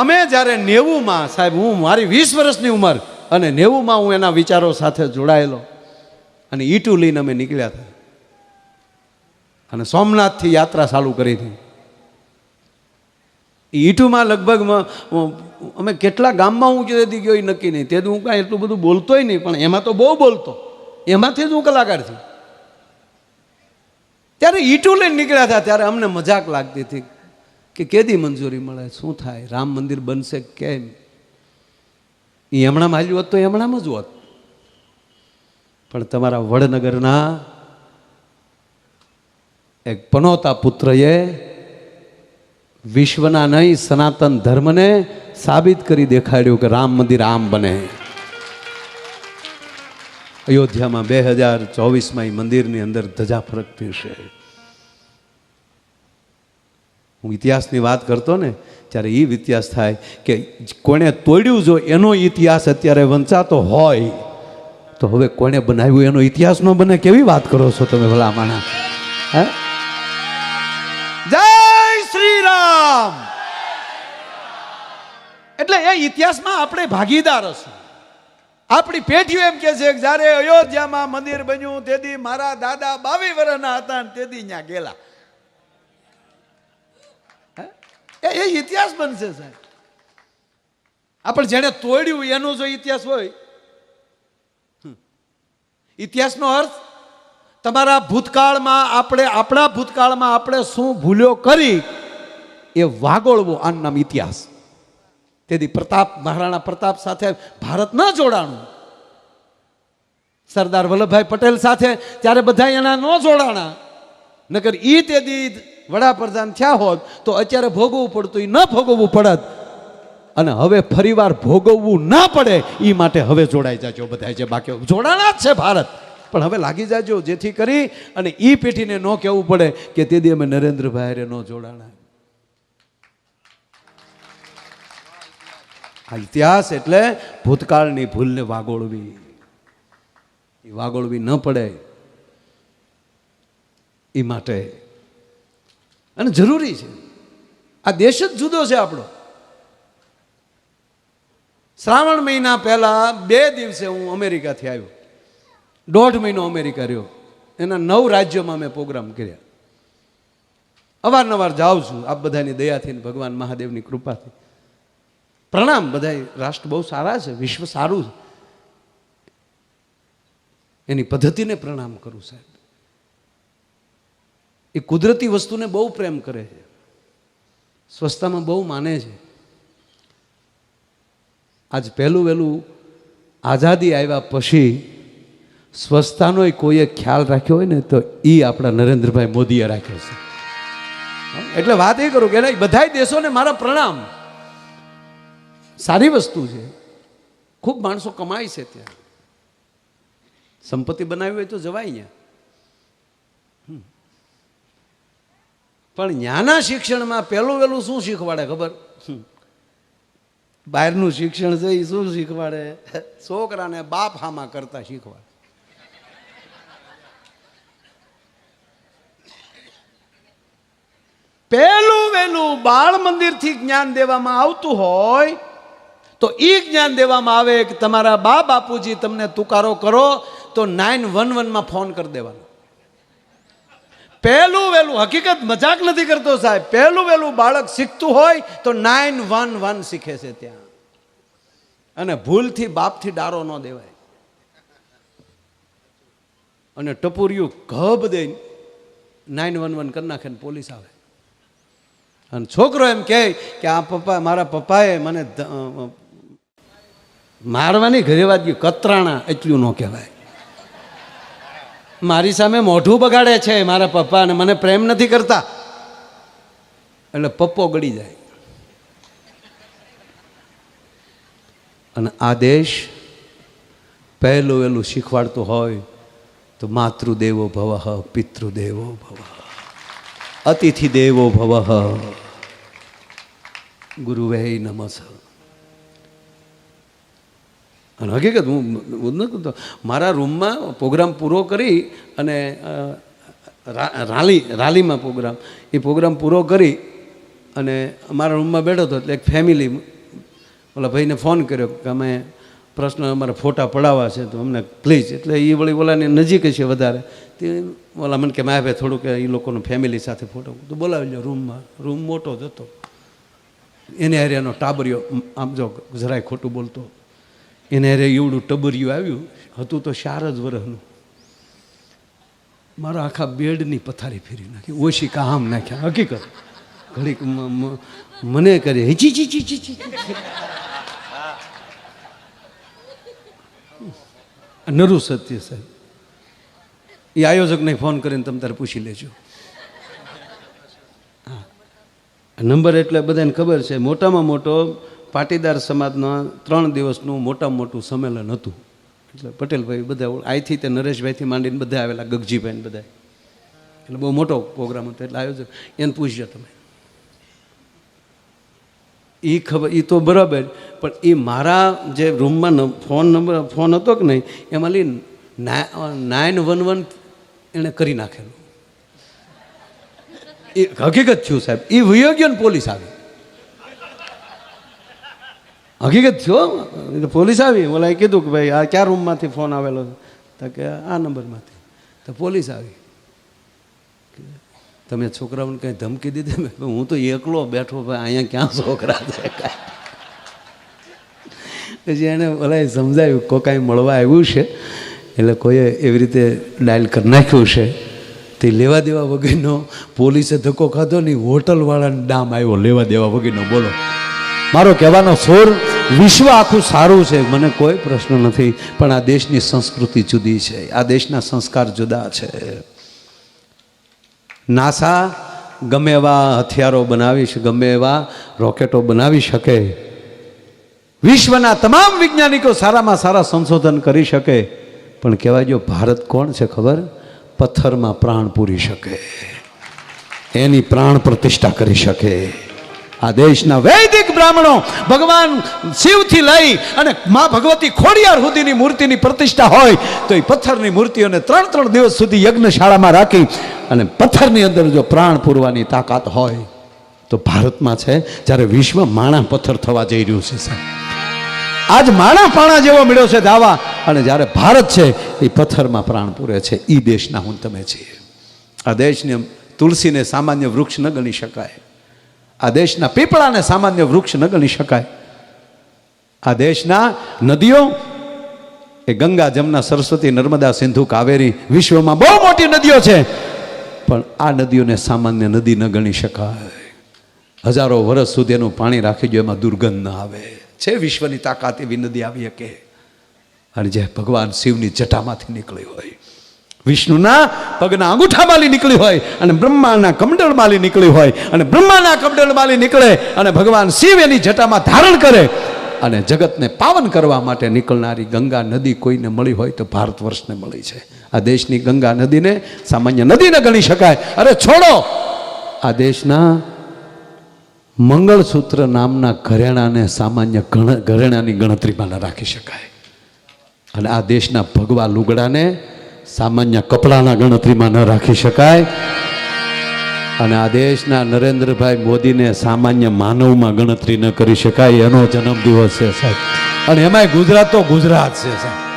અમે જ્યારે નેવુંમાં, સાહેબ, હું મારી વીસ વર્ષની ઉંમર અને નેવુંમાં હું એના વિચારો સાથે જોડાયેલો અને ઈટું લઈને અમે નીકળ્યા હતા. અને સોમનાથથી યાત્રા ચાલુ કરી હતી. ઈટુમાં લગભગ અમે કેટલા ગામમાં હું તેથી ગયો એ નક્કી નહીં. તેથી હું કાંઈ એટલું બધું બોલતોય નહીં, પણ એમાં તો બહુ બોલતો. એમાંથી જ હું કલાકાર છું. ત્યારે ઈટુ લઈને નીકળ્યા હતા, ત્યારે અમને મજાક લાગતી હતી. કે કેદી મંજૂરી મળે? શું થાય? રામ મંદિર બનશે કેમ? એ હમણાં હાલ્યું હોત તો હમણાં જ હોત. પણ તમારા વડનગરના એક પનોતા પુત્રએ વિશ્વના નહીં, સનાતન ધર્મને સાબિત કરી દેખાડ્યું કે રામ મંદિર આમ બને. અયોધ્યામાં બે હજાર ચોવીસમાં એ મંદિરની અંદર ધજા ફરક છે હું ઇતિહાસની વાત કરતો ને, ત્યારે એ ઇતિહાસ થાય કે કોણે તોડ્યું જો એનો ઇતિહાસ અત્યારે વંચાતો હોય, તો હવે કોણે બનાવ્યું એનો ઇતિહાસ ન બને કેવી વાત કરો છો તમે ભલા માણા? હે? જય શ્રી રામ એટલે એ ઇતિહાસમાં આપણે ભાગીદાર હશું. આપણી પેઢીઓ એમ કે છે જ્યારે અયોધ્યામાં મંદિર બન્યું તેથી મારા દાદા બાવી વર્ષના હતા તેથી ત્યાં ગયેલા હે? એ એ ઇતિહાસ બનશે, સાહેબ. આપણે જેણે તોડ્યું, એનો જો ઇતિહાસ હોય. ઇતિહાસનો અર્થ, તમારા ભૂતકાળમાં આપણે, આપણા ભૂતકાળમાં આપણે શું ભૂલ્યો કરી, એ વાગોળવો આનું નામ ઇતિહાસ. તેથી પ્રતાપ, મહારાણા પ્રતાપ સાથે ભારત ન જોડાણું. સરદાર વલ્લભભાઈ પટેલ સાથે, ત્યારે બધા એના ન જોડાણા. નકર ઈ તેથી વડાપ્રધાન થયા હોત તો અત્યારે ભોગવવું પડતું એ ન ભોગવવું પડત. અને હવે ફરીવાર ભોગવવું ના પડે એ માટે હવે જોડાઈ જાજો બધા જે બાકી જોડાણા જ છે ભારત. પણ હવે લાગી જાજો જેથી કરી અને એ પેઢીને ન કહેવું પડે કે તે દી અમે નરેન્દ્રભાઈ રે ન જોડાણા. આ ઇતિહાસ એટલે ભૂતકાળની ભૂલને વાગોળવી. એ વાગોળવી ન પડે. એ માટે. અને જરૂરી છે. આ દેશ જ જુદો છે આપણો. શ્રાવણ મહિના પહેલા બે દિવસે હું અમેરિકાથી આવ્યો. દોઢ મહિનો અમેરિકા રહ્યો. એના નવ રાજ્યોમાં મેં પ્રોગ્રામ કર્યા. અવારનવાર જાઉં છું. આપ બધાની દયાથી ભગવાન મહાદેવની કૃપાથી. પ્રણામ બધા રાષ્ટ્ર બહુ સારા છે. વિશ્વ સારું છે. એની પદ્ધતિને પ્રણામ કરું સાહેબ. એ કુદરતી વસ્તુને બહુ પ્રેમ કરે છે. સ્વસ્થતામાં બહુ માને છે. આજ પહેલું વહેલું આઝાદી આવ્યા પછી સ્વસ્થતાનો કોઈએ ખ્યાલ રાખ્યો હોય ને તો એ આપણા નરેન્દ્રભાઈ મોદીએ રાખ્યો છે. એટલે વાત એ કરું કે નહીં બધા દેશોને મારા પ્રણામ. સારી વસ્તુ છે. ખૂબ માણસો કમાય છે ત્યાં. સંપત્તિ બનાવી હોય તો જવાય અહીંયા પણ ન્યાના શિક્ષણમાં પહેલું વહેલું શું શીખવાડે ખબર. બહારનું શિક્ષણ છે એ શું શીખવાડે? છોકરાને બાપ હામા કરતા શીખવાડે. પહેલું વહેલું બાળ મંદિરથી જ્ઞાન દેવામાં આવતું હોય, તો એ જ્ઞાન દેવામાં આવે કે તમારા બા બાપુજી તમને તુકારો કરો, તો નાઇન વન વનમાં ફોન કરી દેવાનો. પહેલું વહેલું, હકીકત મજાક નથી કરતો સાહેબ. પહેલું વહેલું બાળક શીખતું હોય તો નાઇન વન વન શીખે છે ત્યાં. અને ભૂલથી બાપથી ડારો ન દેવાય. અને ટપુરિયું ઘબ દઈ નાઇન વન વન કરી નાખે ને પોલીસ આવે. અને છોકરો એમ કહે કે આ પપ્પા, મારા પપ્પાએ મને મારવાની ઘરે વાત ગયું કતરાણા એટલું ન કહેવાય. મારી સામે મોઢું બગાડે છે મારા પપ્પા અને મને પ્રેમ નથી કરતા. એટલે પપ્પો ગળી જાય. અને આ દેશ પહેલું વહેલું શીખવાડતું હોય તો માતૃદેવો ભવ, પિતૃદેવો ભવ અતિથિ દેવો ભવ. ગુરુવે નમસ અને હકીકત હું હું ન કહેતો. મારા રૂમમાં પ્રોગ્રામ પૂરો કરી અને રાલી, રાલીમાં પ્રોગ્રામ, એ પ્રોગ્રામ પૂરો કરી અને અમારા રૂમમાં બેઠો હતો એટલે એક ફેમિલી ઓલા ભાઈને ફોન કર્યો કે અમે પ્રશ્ન અમારે ફોટા પડાવવા છે તો અમને પ્લીઝ એટલે એ વળી ઓલાની નજીક છે વધારે. તે ઓલા મને કે મારે ભાઈ થોડુંક એ લોકોનું ફેમિલી સાથે ફોટો તો બોલાવી લો રૂમમાં. રૂમ મોટો જ હતો. એને એરિયાનો ટાબરિયો, આમ જો જરાય ખોટું બોલતો એને અરે એવડું ટબરિયું આવ્યું, હતું તો ચાર જ વર્ષનું મારા આખા બેડની પથારી ફેરી નાખી, ઓછી કામ નાખ્યા, હકીકત ઘડીક મને કરે હિચી ચી ચી ચી. નરું સત્ય, સાહેબ એ આયોજકને ફોન કરીને તમે તારે પૂછી લેજો. નંબર એટલે બધાને ખબર છે, મોટામાં મોટો પાટીદાર સમાજના ત્રણ દિવસનું મોટામાં મોટું સંમેલન હતું. એટલે પટેલભાઈ બધા અહીંથી તે નરેશભાઈથી માંડીને બધા આવેલા, ગગજીભાઈ ને બધા. એટલે બહુ મોટો પ્રોગ્રામ હતો, એટલે આયોજક એને પૂછજો તમે. એ ખબર એ તો બરાબર, પણ એ મારા જે રૂમમાં ફોન નંબર ફોન હતો કે નહીં, એમાં લી નાઇન વન વન એણે કરી નાખેલું. એ હકીકત થયું સાહેબ. એ વિયોગ્ય પોલીસ આવી. હકીકત થયો પોલીસ આવી. ઓલાએ કીધું કે ભાઈ આ ક્યાં રૂમમાંથી ફોન આવેલો તો કે આ નંબરમાંથી. તો પોલીસ આવી. તમે છોકરાઓને કંઈ ધમકી દીધી? હું તો એકલો બેઠો, ભાઈ, અહીંયા ક્યાં છોકરા છે? કાંઈ પછી એણે ઓલાએ સમજાવ્યું કોકાઈ મળવા આવ્યું છે, એટલે કોઈએ એવી રીતે ડાયલ કરી નાખ્યું છે. તે લેવા દેવા વગરનો પોલીસે ધક્કો ખાધો નહીં હોટલવાળાને ડામ આવ્યો. લેવા દેવા વગરનો, બોલો. મારો કહેવાનો સોર, વિશ્વ આખું સારું છે. મને કોઈ પ્રશ્ન નથી, પણ આ દેશની સંસ્કૃતિ જુદી છે. આ દેશના સંસ્કાર જુદા છે. નાસા ગમે એવા હથિયારો બનાવી ગમે એવા રોકેટો બનાવી શકે. વિશ્વના તમામ વૈજ્ઞાનિકો સારામાં સારા સંશોધન કરી શકે. પણ કહેવાય જો ભારત કોણ છે ખબર? પથ્થરમાં પ્રાણ પૂરી શકે. એની પ્રાણ પ્રતિષ્ઠા કરી શકે. આ દેશના વૈદિક બ્રાહ્મણો ભગવાન શિવથી લઈ અને મા ભગવતી ખોડિયાર સુધીની મૂર્તિની પ્રતિષ્ઠા હોય તો એ પથ્થરની મૂર્તિઓને ત્રણ ત્રણ દિવસ સુધી યજ્ઞશાળામાં રાખી અને પથ્થરની અંદર જો પ્રાણ પૂરવાની તાકાત હોય તો ભારતમાં છે, જ્યારે વિશ્વ માણા પથ્થર થવા જઈ રહ્યું છે, સાહેબ. આજ માણા પાણા જેવો મળ્યો છે દાવા અને જ્યારે ભારત છે, એ પથ્થરમાં પ્રાણ પૂરે છે. એ દેશના હું તમે છીએ. આ દેશને તુલસીને સામાન્ય વૃક્ષ ન ગણી શકાય. આ દેશના પીપળાને સામાન્ય વૃક્ષ ન ગણી શકાય. આ દેશના નદીઓ, એ ગંગા, જમના, સરસ્વતી, નર્મદા, સિંધુ, કાવેરી વિશ્વમાં બહુ મોટી નદીઓ છે. પણ આ નદીઓને સામાન્ય નદી ન ગણી શકાય. હજારો વર્ષ સુધી એનું પાણી રાખી જો એમાં દુર્ગંધ ન આવે. છે વિશ્વની તાકાત એવી નદી આવી શકે. અને જે ભગવાન શિવની જટામાંથી નીકળી હોય. વિષ્ણુના પગના અંગૂઠામાંથી નીકળી હોય અને બ્રહ્માના કમંડળમાંથી નીકળી હોય અને બ્રહ્માના કમંડળમાંથી નીકળે અને ભગવાન શિવ એની જટામાં ધારણ કરે અને જગતને પાવન કરવા માટે નીકળનારી ગંગા નદી કોઈને મળી હોય તો ભારત વર્ષને મળી છે. આ દેશની ગંગા નદીને સામાન્ય નદી ન ગણી શકાય. અરે છોડો! આ દેશના મંગળસૂત્ર નામના ઘરેણાને સામાન્ય ઘરેણાની ગણતરીમાં ન રાખી શકાય. અને આ દેશના ભગવા લુગડાને સામાન્ય કપડાના ગણતરીમાં ન રાખી શકાય. અને આ દેશના નરેન્દ્રભાઈ મોદીને સામાન્ય માનવમાં ગણતરી ન કરી શકાય. એનો જન્મદિવસ છે સાહેબ. અને એમાંય ગુજરાત તો ગુજરાત છે સાહેબ.